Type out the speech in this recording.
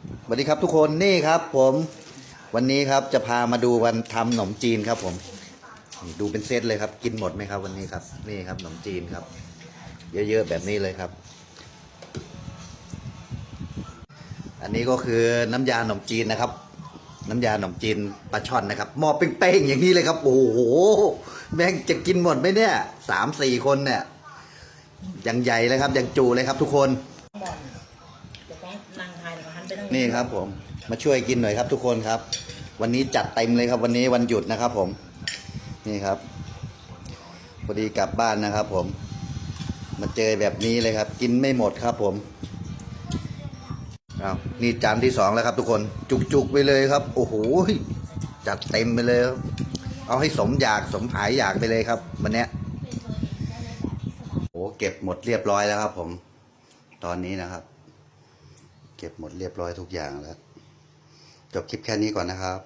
สวัสดีครับทุกคนนี่ครับผมวันนี้ครับจะพามาดูวันทำขนมจีนครับผมดูเป็นเซตเลยครับ กินหมดไหมครับวันนี้ครับ นี่ครับขนมจีนครับ เยอะๆแบบนี้เลยครับ อันนี้ก็คือน้ำยาขนมจีนนะครับ น้ำยาขนมจีนปลาช่อนนะครับหม้อเป้งๆอย่างนี้เลยครับ โอ้โหแม่งจะกินหมดไหมเนี่ยสามสี่คนเนี่ยยังใหญ่เลยครับยังจูเลยครับทุกคน นเดี๋ยวต้องนั่งทยหันไปทางนี่ครับผมมาช่วยกินหน่อยครับ ทุกคนครับ วันนี้จัดเต็มเลยครับ วันนี้วันหยุดนะครับ ผม นี่ครับพอดีกลับบ้านนะครับ ผม มาเจอแบบนี้เลยครับ กินไม่หมดครับ ผมเอานี่จานที่สองแล้วครับ ทุกคนจุกๆไปเลยครับ โอ้โหจัดเต็มไปเลยครับเอาให้สมอยากสมหายอยากไปเลยครับวันเนี้ยโอ้เก็บหมดเรียบร้อยแล้วครับ ผม ตอนนี้นะครับ เก็บหมดเรียบร้อยทุกอย่างแล้ว จบคลิปแค่นี้ก่อนนะครับ